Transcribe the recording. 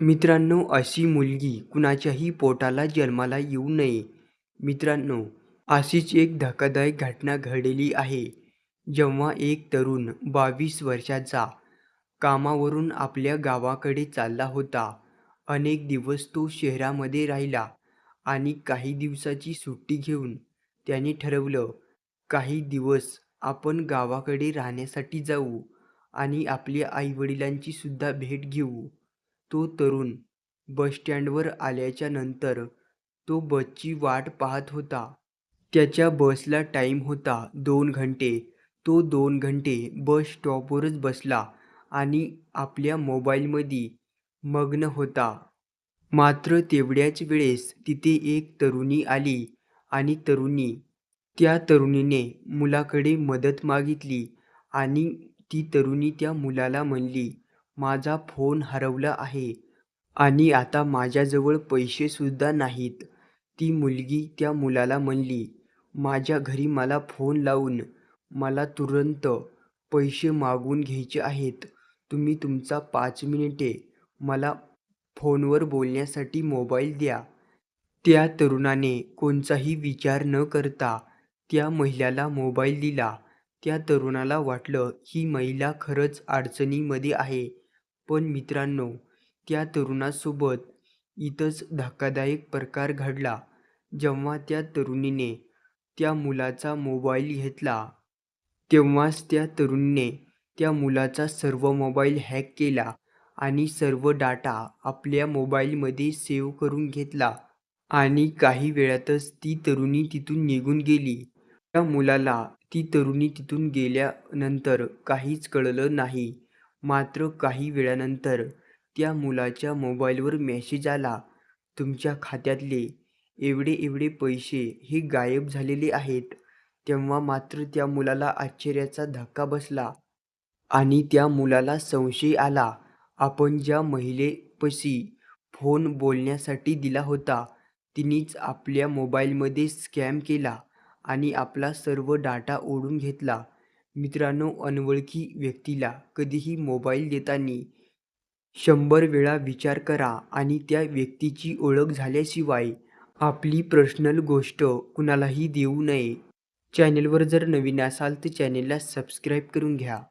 मित्रांनो अशी मुलगी कुणाच्याही पोटाला जन्माला येऊ नये. मित्रांनो अशीच एक धक्कादायक घटना घडलेली आहे. जेव्हा एक तरुण बावीस वर्षाचा कामावरून आपल्या गावाकडे चालला होता. अनेक दिवस तो शहरामध्ये राहिला आणि काही दिवसाची सुट्टी घेऊन त्याने ठरवलं काही दिवस आपण गावाकडे राहण्यासाठी जाऊ आणि आपल्या आईवडिलांची सुद्धा भेट घेऊ. तो तरुण बस स्टँडवर आल्याच्यानंतर तो बसची वाट पाहत होता. त्याच्या बसला टाईम होता दोन घंटे. तो दोन घंटे बस स्टॉपवरच बसला आणि आपल्या मोबाईलमध्ये मग्न होता. मात्र तेवढ्याच वेळेस तिथे एक तरुणी आली आणि तरुणी त्या तरुणीने मुलाकडे मदत मागितली आणि ती तरुणी त्या मुलाला म्हणली माझा फोन हरवला आहे आणि आता माझ्याजवळ पैसेसुद्धा नाहीत. ती मुलगी त्या मुलाला म्हणली माझ्या घरी मला फोन लावून मला तुरंत पैसे मागून घ्यायचे आहेत. तुम्ही तुमचा पाच मिनिटे मला फोनवर बोलण्यासाठी मोबाईल द्या. त्या तरुणाने कोणताही विचार न करता त्या महिलेला मोबाईल दिला. त्या तरुणाला वाटलं ही महिला खरंच अडचणीमध्ये आहे. पण मित्रांनो त्या तरुणासोबत इथंच धक्कादायक प्रकार घडला. जेव्हा त्या तरुणीने त्या मुलाचा मोबाईल घेतला तेव्हाच त्या तरुणीने त्या मुलाचा सर्व मोबाईल हॅक केला आणि सर्व डाटा आपल्या मोबाईलमध्ये सेव्ह करून घेतला. आणि काही वेळातच ती तरुणी तिथून निघून गेली. त्या मुलाला ती तरुणी तिथून गेल्यानंतर काहीच कळलं नाही. मात्र काही वेळानंतर त्या मुलाच्या मोबाईलवर मेसेज आला. तुमच्या खात्यातले एवढे एवढे पैसे हे गायब झालेले आहेत. तेव्हा मात्र त्या मुलाला आश्चर्याचा धक्का बसला आणि त्या मुलाला संशय आला. आपण ज्या महिलेपशी फोन बोलण्यासाठी दिला होता तिनेच आपल्या मोबाईलमध्ये स्कॅम केला आणि आपला सर्व डाटा ओढून घेतला. मित्रांनो अनवळखी व्यक्तीला कधीही मोबाईल देताना शंभर वेळा विचार करा आणि त्या व्यक्तीची ओळख झाल्याशिवाय आपली पर्सनल गोष्ट कुणालाही देऊ नये. चॅनेलवर जर नवीन असाल तर चॅनेलला सबस्क्राईब करून घ्या.